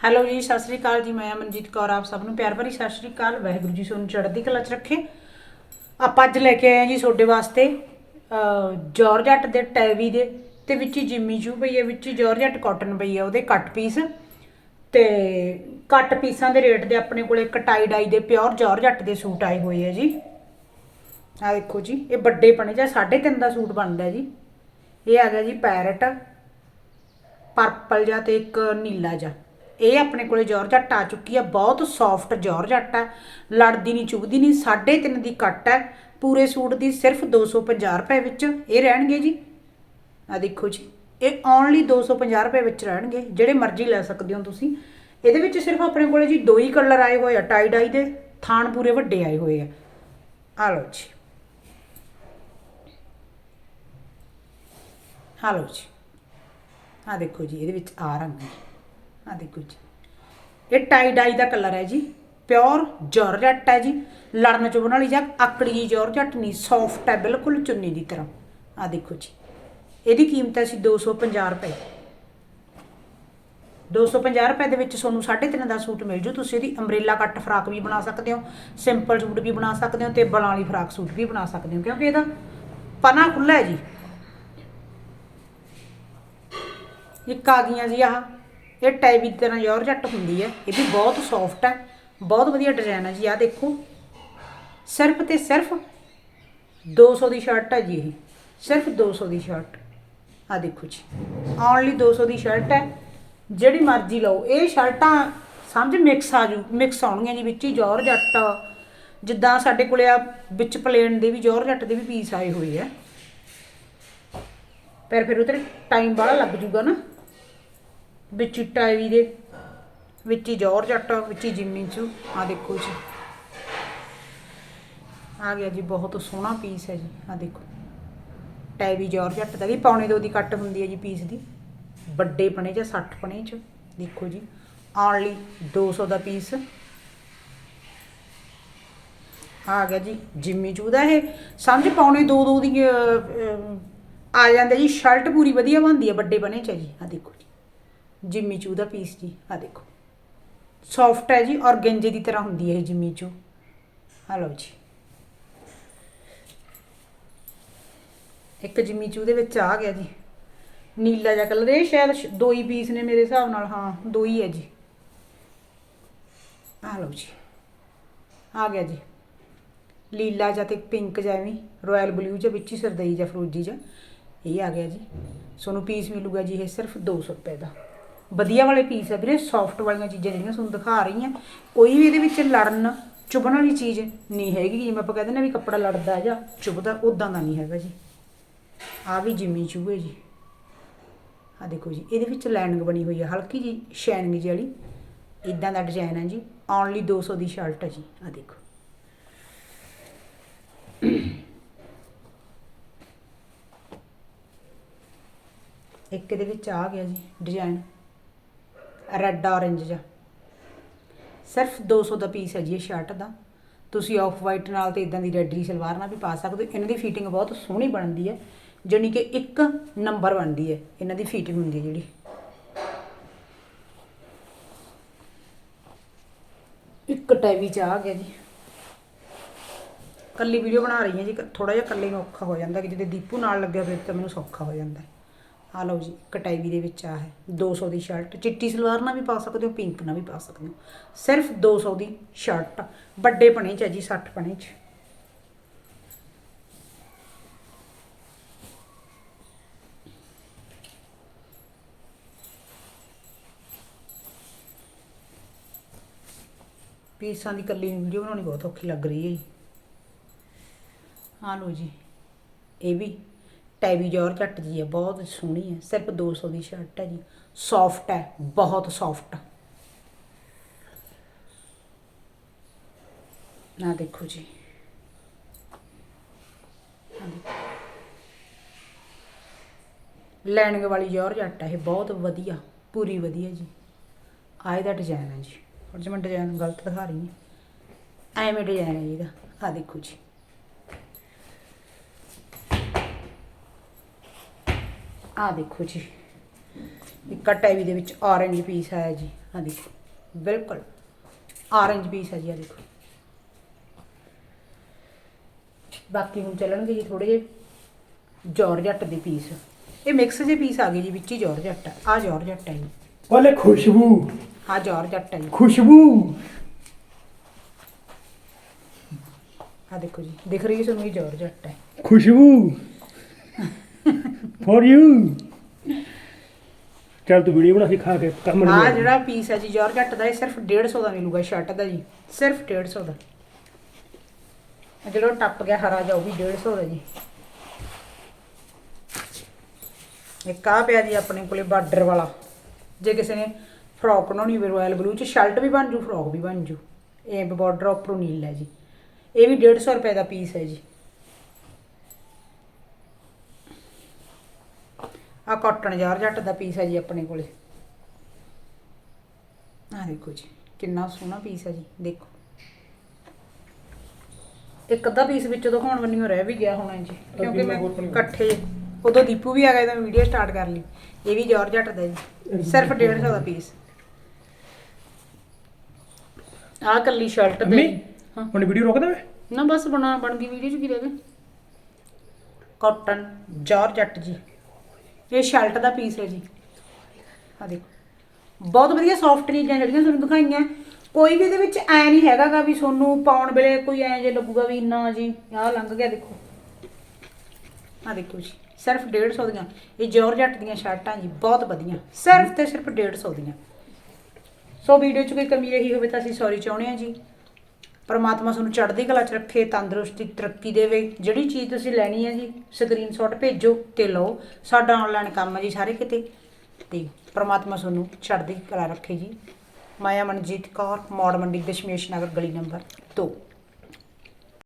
Hello ਜੀ ਸਤਿ ਸ੍ਰੀ ਅਕਾਲ ਜੀ। ਮੈਂ ਮਨਜੀਤ ਕੌਰ ਆਪ ਸਭ ਨੂੰ ਪਿਆਰ ਭਰੀ ਸਤਿ ਸ੍ਰੀ ਅਕਾਲ। ਵਾਹਿਗੁਰੂ ਜੀ ਤੁਹਾਨੂੰ ਚੜ੍ਹਦੀ ਕਲਾ 'ਚ ਰੱਖੇ। ਆਪਾਂ ਅੱਜ ਲੈ ਕੇ ਆਏ ਹਾਂ ਜੀ ਤੁਹਾਡੇ ਵਾਸਤੇ ਅ, ਜਾਰਜੱਟ ਦੇ ਟੈਵੀ ਦੇ ਤੇ ਵਿੱਚ ਹੀ ਜਿੰਮੀ ਜੂ ਪਈ ਹੈ ਵਿੱਚ ਹੀ ਜਾਰਜੱਟ ਕਾਟਨ ਪਈ ਹੈ ਉਹਦੇ ਕੱਟ ਪੀਸ। ਤੇ ਕੱਟ ਪੀਸਾਂ ਦੇ ਰੇਟ ਦੇ ਆਪਣੇ ਕੋਲੇ ਕਟਾਈ ਡਾਈ ਦੇ ਪਿਓਰ ਜਾਰਜੱਟ ਦੇ ਸੂਟ ਆਏ ਹੋਏ ਹੈ ਜੀ। ਆ ਦੇਖੋ ਜੀ ਇਹ ਵੱਡੇ ਪਣੇ ਜਾਂ 3.5 ਦਾ ਸੂਟ ਬਣਦਾ ਜੀ। ਇਹ ਆ ਗਿਆ ਜੀ ਪੈਰਟ ਪਰਪਲ ਜਾਂ ਤੇ ਇੱਕ ਨੀਲਾ ਜਾਂ ਇਹ ਆਪਣੇ ਕੋਲੇ ਜਾਰਜੱਟ ਆ ਚੁੱਕੀ ਆ, ਬਹੁਤ ਸੌਫਟ ਜਾਰਜੱਟ ਆ। ਲੜਦੀ ਨਹੀਂ ਚੁਭਦੀ ਨਹੀਂ 3.5 ਦੀ ਕੱਟ ਹੈ ਪੂਰੇ ਸੂਟ ਦੀ ਸਿਰਫ 250 ਰੁਪਏ ਵਿੱਚ। ਇਹ ਰਹਿਣਗੇ ਜੀ। ਆ ਦੇਖੋ ਜੀ, ਇਹ ਓਨਲੀ 250 ਰੁਪਏ ਵਿੱਚ ਰਹਿਣਗੇ, ਜਿਹੜੇ ਮਰਜ਼ੀ ਲੈ ਸਕਦੇ ਹੋ ਤੁਸੀਂ। ਇਹਦੇ ਵਿੱਚ ਸਿਰਫ ਆਪਣੇ ਕੋਲੇ ਜੀ ਦੋ ਹੀ ਕਲਰ ਆਏ ਹੋਏ ਆ ਟਾਈ ਡਾਈ ਦੇ, ਥਾਣ ਪੂਰੇ ਵੱਡੇ ਆਏ ਹੋਏ ਆ। ਆ ਲਓ ਜੀ। ਆ ਲਓ ਜੀ। ਆ ਦੇਖੋ ਜੀ, ਇਹਦੇ ਵਿੱਚ ਆ ਰੰਗ ਹੈ ਆ ਦੇਖੋ ਜੀ। ਇਹ ਟਾਈ ਡਾਈ ਦਾ ਕਲਰ ਹੈ ਜੀ। ਪਿਓਰ ਜਾਰਜੱਟ ਹੈ ਜੀ। ਲੜਨ ਚੁਬਣ ਵਾਲੀ ਜਾਂ ਆਕੜੀ ਜੀ ਜਾਰਜੱਟ ਨਹੀਂ ਸੌਫਟ ਹੈ, ਬਿਲਕੁਲ ਚੁੰਨੀ ਦੀ ਤਰ੍ਹਾਂ। ਆ ਦੇਖੋ ਜੀ। ਇਹਦੀ ਕੀਮਤ ਹੈ ਸੀ 250 ਰੁਪਏ। 250 ਰੁਪਏ ਦੇ ਵਿੱਚ ਤੁਹਾਨੂੰ 3.5 ਦਾ ਸੂਟ ਮਿਲ ਜੂ। ਤੁਸੀਂ ਇਹਦੀ ਅੰਬ੍ਰੇਲਾ ਕੱਟ ਫਰਾਕ ਵੀ ਬਣਾ ਸਕਦੇ ਹੋ ਸਿੰਪਲ ਸੂਟ ਵੀ ਬਣਾ ਸਕਦੇ ਹੋ ਤੇ ਬਲਾਂ ਵਾਲੀ ਫਰਾਕ ਸੂਟ ਵੀ ਬਣਾ ਸਕਦੇ ਹੋ। ਕਿਉਂਕਿ ਇਹਦਾ ਪਨਾ ਖੁੱਲਾ ਹੈ ਜੀ। ਇੱਕ ਆ ਗਈਆਂ ਜੀ ਆਹ। ਇਹ ਟੈਬੀ ਦੀ ਤਰ੍ਹਾਂ ਜਾਰਜੱਟ ਹੁੰਦੀ ਹੈ। ਇਹ ਵੀ ਬਹੁਤ ਸੌਫਟ ਹੈ। ਬਹੁਤ ਵਧੀਆ ਡਿਜ਼ਾਈਨ ਹੈ ਜੀ, ਆਹ ਦੇਖੋ। ਸਿਰਫ ਤੇ ਸਿਰਫ 200 ਦੀ ਸ਼ਰਟ ਹੈ ਜੀ ਇਹ। ਸਿਰਫ 200 ਦੀ ਸ਼ਰਟ ਆ ਦੇਖੋ ਜੀ। ਓਨਲੀ 200 ਦੀ ਸ਼ਰਟ ਹੈ। ਜਿਹੜੀ ਮਰਜ਼ੀ ਲਓ। ਇਹ ਸ਼ਰਟਾਂ ਸਮਝ ਮਿਕਸ ਆ ਜੂ ਮਿਕਸ ਆਉਣਗੀਆਂ ਜੀ ਵਿੱਚ ਹੀ ਜਾਰਜੱਟ ਜਿੱਦਾਂ ਸਾਡੇ ਕੋਲੇ ਆ ਵਿੱਚ ਪਲੇਨ ਦੇ ਵੀ ਜਾਰਜੱਟ ਦੇ ਵੀ ਪੀਸ ਆਏ ਹੋਏ ਆ। ਪਰ ਫਿਰ ਉਧਰ ਟਾਈਮ ਬੜਾ ਲੱਗ ਜੂਗਾ ਨਾ। ਵਿੱਚ ਹੀ ਟਾਈ ਦੇ ਵਿੱਚ ਹੀ ਜ਼ੋਰ ਜਾਰਜੱਟ ਵਿੱਚ ਹੀ ਜਿੰਮੀ ਚ। ਆ ਦੇਖੋ ਜੀ। ਆ ਗਿਆ ਜੀ, ਬਹੁਤ ਸੋਹਣਾ ਪੀਸ ਹੈ ਜੀ। ਆ ਦੇਖੋ। ਟੈਵੀ ਜਾਰਜੱਟ ਦਾ ਵੀ ਪੌਣੇ ਦੋ ਦੀ ਕੱਟ ਹੁੰਦੀ ਹੈ ਜੀ ਪੀਸ ਦੀ। ਵੱਡੇ ਪਣੇ 'ਚ 60 ਪਣੇ ਚ। ਦੇਖੋ ਜੀ। ਆਉਣ ਓਨਲੀ 200 ਦਾ ਪੀਸ ਆ ਗਿਆ ਜੀ, ਜਿੰਮੀ ਚੂ। ਦਾ ਇਹ ਸਮਝ ਪੌਣੇ ਦੋ ਦੋ ਦੀ ਆ ਜਾਂਦਾ ਜੀ। ਸ਼ਰਟ ਪੂਰੀ ਵਧੀਆ ਬਣਦੀ ਹੈ ਵੱਡੇ ਬਣੇ ਚ ਜੀ। ਆ ਦੇਖੋ ਜੀ। ਜਿੰਮੀ ਚੂ ਦਾ ਪੀਸ ਜੀ ਆ ਦੇਖੋ। ਸੌਫਟ ਹੈ ਜੀ ਔਰ ਗੰਜੇ ਦੀ ਤਰ੍ਹਾਂ ਹੁੰਦੀ ਹੈ ਇਹ ਜਿੰਮੀ ਚੂ। ਆ ਲਓ ਜੀ। ਇੱਕ ਜਿੰਮੀ ਚੂ ਦੇ ਵਿੱਚ ਆ ਗਿਆ ਜੀ। ਨੀਲਾ ਜਿਹਾ ਕਲਰ ਇਹ ਸ਼ਾਇਦ ਦੋ ਹੀ ਪੀਸ ਨੇ ਮੇਰੇ ਹਿਸਾਬ ਨਾਲ, ਹਾਂ ਦੋ ਹੀ ਹੈ ਜੀ। ਆ ਲਓ ਜੀ। ਆ ਗਿਆ ਜੀ। ਲੀਲਾ ਜਾਂ ਤੇ ਪਿੰਕ ਜਾਂ ਐਵੇਂ ਰਾਇਲ ਬਲੂ ਜਾਂ ਵਿੱਚ ਹੀ ਸਰਦਈ ਜਾਂ ਫਰੋਜੀ ਜਿਹਾ। ਇਹ ਆ ਗਿਆ ਜੀ। ਤੁਹਾਨੂੰ ਪੀਸ ਮਿਲੂਗਾ ਜੀ, ਇਹ ਸਿਰਫ 200 ਰੁਪਏ ਦਾ। ਵਧੀਆ ਵਾਲੇ ਪੀਸ ਆ ਵੀਰੇ ਸੌਫਟ ਵਾਲੀਆਂ ਚੀਜ਼ਾਂ ਜਿਹੜੀਆਂ ਤੁਹਾਨੂੰ ਦਿਖਾ ਰਹੀ ਹਾਂ। ਕੋਈ ਵੀ ਇਹਦੇ ਵਿੱਚ ਲੜਨ ਚੁਭਣ ਵਾਲੀ ਚੀਜ਼ ਨਹੀਂ ਹੈਗੀ ਜਿਵੇਂ ਆਪਾਂ ਕਹਿੰਦੇ ਨੇ ਵੀ ਕੱਪੜਾ ਲੜਦਾ ਜਾਂ ਚੁਭਦਾ ਉਦਾਂ ਦਾ ਨਹੀਂ ਹੈਗਾ ਜੀ। ਆ ਵੀ ਜਿੰਮੀ ਚੂਹੇ ਜੀ। ਆ ਦੇਖੋ ਜੀ, ਇਹਦੇ ਵਿੱਚ ਲਾਈਨਿੰਗ ਬਣੀ ਹੋਈ ਹੈ ਹਲਕੀ ਜੀ ਸ਼ਾਈਨਿੰਗ ਜਿਹੀ ਵਾਲੀ। ਇਦਾਂ ਦਾ ਡਿਜ਼ਾਈਨ ਹੈ ਜੀ। ਓਨਲੀ 200 ਦੀ ਸ਼ਰਟ ਹੈ ਜੀ। ਆ ਦੇਖੋ। ਇੱਕ ਇਹਦੇ ਵਿੱਚ ਆ ਗਿਆ ਜੀ ਡਿਜ਼ਾਈਨ ਰੈੱਡ ਔਰੇਂਜ ਜਿਹਾ। ਸਿਰਫ 200 ਦਾ ਪੀਸ ਹੈ ਜੀ ਇਹ ਸ਼ਰਟ ਦਾ। ਤੁਸੀਂ ਆਫ ਵਾਈਟ ਨਾਲ ਤੇ ਇਦਾਂ ਦੀ ਰੈੱਡਰੀ ਸਲਵਾਰ ਨਾਲ ਵੀ ਪਾ ਸਕਦੇ ਹੋ। ਇਹਨਾਂ ਦੀ ਫਿਟਿੰਗ ਬਹੁਤ ਸੋਹਣੀ ਬਣਦੀ ਹੈ, ਜਾਣੀ ਕਿ ਇੱਕ ਨੰਬਰ ਬਣਦੀ ਹੈ। ਇਹਨਾਂ ਦੀ ਫਿਟਿੰਗ ਹੁੰਦੀ ਹੈ ਜਿਹੜੀ। ਇੱਕ ਟੈਵੀ ਚ ਆ ਗਿਆ ਜੀ। ਕੱਲੀ ਵੀਡੀਓ ਬਣਾ ਰਹੀ ਹਾਂ ਜੀ। ਥੋੜਾ ਜਿਹਾ ਕੱਲੇ ਨੂੰ ਔਖਾ ਹੋ ਜਾਂਦਾ ਕਿ ਜਦੋਂ ਦੀਪੂ ਨਾਲ ਲੱਗਿਆ ਫਿਰ ਤਾਂ ਮੈਨੂੰ ਸੌਖਾ ਹੋ ਜਾਂਦਾ। ਆ ਲਓ ਜੀ ਕਟਾਈਵੀ ਦੇ ਵਿੱਚ ਆ ਹੈ 200 ਦੀ ਸ਼ਰਟ ਚਿੱਟੀ ਸਲਵਾਰ ਨਾਲ ਵੀ ਪਾ ਸਕਦੇ ਹੋ ਪਿੰਕ ਨਾਲ ਵੀ ਪਾ ਸਕਦੇ ਹੋ। ਸਿਰਫ 200 ਦੀ ਸ਼ਰਟ ਵੱਡੇ ਪਣੇ ਚ ਹੈ ਜੀ 60 ਪਣੇ ਚ। ਪੀਸਾਂ ਦੀ ਕੱਲੀ ਵੀਡੀਓ ਬਣਾਉਣੀ ਬਹੁਤ ਔਖੀ ਲੱਗ ਰਹੀ ਹੈ ਜੀ। ਆ ਲਓ ਜੀ, ਇਹ ਵੀ ਟੈਵੀ ਜਾਰਜੱਟ ਜੀ ਹੈ, ਬਹੁਤ ਸੋਹਣੀ ਹੈ, ਸਿਰਫ 200 ਦੀ ਸ਼ਰਟ ਹੈ ਜੀ। ਸੌਫਟ ਹੈ, ਬਹੁਤ ਸੌਫਟ ਨਾ ਦੇਖੋ ਜੀ। ਆਹ ਦੇਖੋ। ਲਾਈਨਿੰਗ ਵਾਲੀ ਜਾਰਜੱਟ ਹੈ, ਇਹ ਬਹੁਤ ਵਧੀਆ, ਪੂਰੀ ਵਧੀਆ ਜੀ। ਆਏ ਦਾ ਡਿਜ਼ਾਈਨ ਹੈ ਜੀ। ਔਰ ਜੇ ਮੈਂ ਡਿਜ਼ਾਈਨ ਗਲਤ ਦਿਖਾ ਰਹੀ ਹਾਂ, ਐਵੇਂ ਡਿਜ਼ਾਈਨ ਹੈ ਜੀ ਇਹਦਾ। ਆ ਦੇਖੋ ਜੀ। ਆ ਦੇਖੋ ਜੀ। ਇੱਕ ਟੈਵੀ ਦੇ ਵਿੱਚ orange ਪੀਸ ਆਇਆ ਜੀ ਆ ਦੇਖੋ। ਬਿਲਕੁਲ ਆਰੰਜ ਪੀਸ ਹੈ ਜੀ ਆ ਦੇਖੋ। ਬਾਕੀ ਹੁਣ ਚੱਲਣਗੇ ਜੀ ਥੋੜੇ ਜਿਹੇ ਜਾਰਜੱਟ ਦੇ ਪੀਸ ਇਹ ਮਿਕਸ ਜਿਹੇ ਪੀਸ ਆ ਗਏ ਜੀ ਵਿੱਚ ਹੀ ਜਾਰਜੱਟ ਆ ਜਾਰਜੱਟ ਹੈ ਜੀ। ਵਾਲੇ ਖੁਸ਼ਬੂ। ਆਹ ਜਾਰਜੱਟ ਹੈ ਜੀ। ਖੁਸ਼ਬੂ। ਆ ਦੇਖੋ ਜੀ ਦਿਖ ਰਹੀ ਹੈ ਤੁਹਾਨੂੰ ਇਹ ਜਾਰਜੱਟ ਹੈ ਖੁਸ਼ਬੂ। ਫॉर ਯੂ ਚੱਲ ਤੂੰ ਵੀਡੀਓ ਬਣਾ ਕੇ ਖਾ ਕੇ ਕੰਮ ਨਹੀਂ ਆਹ ਜਿਹੜਾ ਪੀਸ ਹੈ ਜੀ ਜਾਰਜੱਟ ਦਾ ਇਹ ਸਿਰਫ 150 ਦਾ ਮਿਲੂਗਾ ਸ਼ਰਟ ਦਾ ਜੀ। ਸਿਰਫ 150 ਦਾ। ਆਹ ਜਿਹੜਾ ਉਹ ਟੱਪ ਗਿਆ ਹਰਾ ਜਾ ਉਹ ਵੀ 150 ਦਾ ਜੀ। ਇੱਕ ਆ ਪਿਆ ਜੀ ਆਪਣੇ ਕੋਲੇ ਬਾਰਡਰ ਵਾਲਾ। ਜੇ ਕਿਸੇ ਨੇ ਫਰੋਕ ਬਣਾਉਣੀ ਹੋਵੇ ਰਾਇਲ ਬਲੂ ਚ ਸ਼ਰਟ ਵੀ ਬਣ ਜੂ ਫਰੋਕ ਵੀ ਬਣ ਜੂ। ਇਹ ਬਾਰਡਰ ਉੱਪਰੋਂ ਨੀਲ ਹੈ ਜੀ। ਇਹ ਵੀ 150 ਰੁਪਏ ਦਾ ਪੀਸ ਹੈ ਜੀ। ਆ ਕਾਟਨ ਜਾਰਜੱਟ ਦਾ ਪੀਸ ਹੈ ਜੀ ਆਪਣੇ ਕੋਲੇ। ਆ ਦੇਖੋ ਜੀ ਕਿੰਨਾ ਸੋਹਣਾ ਪੀਸ ਹੈ ਜੀ ਦੇਖੋ। ਇੱਕ ਅੱਧਾ ਪੀਸ ਵਿੱਚੋਂ ਦਿਖਾਉਣ ਵੰਨਿਓ ਰਹਿ ਵੀ ਗਿਆ ਹੋਣਾ ਜੀ ਕਿਉਂਕਿ ਮੈਂ ਇਕੱਠੇ ਉਦੋਂ ਦੀਪੂ ਵੀ ਆ ਗਿਆ ਤਾਂ ਮੈਂ ਵੀਡੀਓ ਸਟਾਰਟ ਕਰ ਲਈ। ਇਹ ਵੀ ਜਾਰਜੱਟ ਦਾ ਜੀ ਸਿਰਫ 150 ਦਾ ਪੀਸ ਆ ਕੱਲੀ ਸ਼ਰਟ? ਹਾਂ। ਹੁਣ ਵੀਡੀਓ ਰੋਕ ਦੇਵੇਂ ਨਾ ਬਸ ਬਣਾ ਬਣ ਗਈ ਵੀਡੀਓ ਚ ਕੀ ਰਹਿ ਗਿਆ? ਕਾਟਨ ਜਾਰਜੱਟ ਜੀ। ਇਹ ਸ਼ਰਟ ਦਾ ਪੀਸ ਹੈ ਜੀ। ਆ ਦੇਖੋ। ਬਹੁਤ ਵਧੀਆ ਸੌਫਟ ਚੀਜ਼ਾਂ ਜਿਹੜੀਆਂ ਤੁਹਾਨੂੰ ਦਿਖਾਈਆਂ। ਕੋਈ ਵੀ ਇਹਦੇ ਵਿੱਚ ਐ ਨਹੀਂ ਹੈਗਾਗਾ ਵੀ ਤੁਹਾਨੂੰ ਪਾਉਣ ਵੇਲੇ ਕੋਈ ਐ ਜੇ ਲੱਗੂਗਾ ਵੀ ਇੰਨਾ ਜੀ, ਆਹ ਲੰਘ ਗਿਆ ਦੇਖੋ। ਆ ਦੇਖੋ ਜੀ, ਸਿਰਫ 150 ਦੀਆਂ। ਇਹ ਜਾਰਜੱਟ ਦੀਆਂ ਸ਼ਰਟਾਂ ਜੀ, ਬਹੁਤ ਵਧੀਆ। ਸਿਰਫ ਤੇ ਸਿਰਫ 150 ਦੀਆਂ। ਸੋ ਵੀਡੀਓ 'ਚ ਕੋਈ ਕਮੀ ਰਹੀ ਹੋਵੇ ਤਾਂ ਅਸੀਂ ਸੌਰੀ ਚਾਹੁੰਦੇ ਹਾਂ ਜੀ। ਪਰਮਾਤਮਾ ਤੁਹਾਨੂੰ ਚੜ੍ਹਦੀ ਕਲਾ 'ਚ ਰੱਖੇ, ਤੰਦਰੁਸਤੀ, ਤਰੱਕੀ ਦੇਵੇ। ਜਿਹੜੀ ਚੀਜ਼ ਤੁਸੀਂ ਲੈਣੀ ਹੈ ਜੀ ਸਕਰੀਨਸ਼ਾਟ ਭੇਜੋ ਤੇ ਲਓ। ਸਾਡਾ ਆਨਲਾਈਨ ਕੰਮ ਹੈ ਜੀ ਸਾਰੇ ਕਿਤੇ। ਤੇ ਪਰਮਾਤਮਾ ਤੁਹਾਨੂੰ ਚੜ੍ਹਦੀ ਕਲਾ ਰੱਖੇ ਜੀ। ਮਾਇਆ ਮਨਜੀਤ ਕੌਰ, ਮੌੜ ਮੰਡੀ, ਦਸ਼ਮੇਸ਼ ਨਗਰ, ਗਲੀ ਨੰਬਰ 2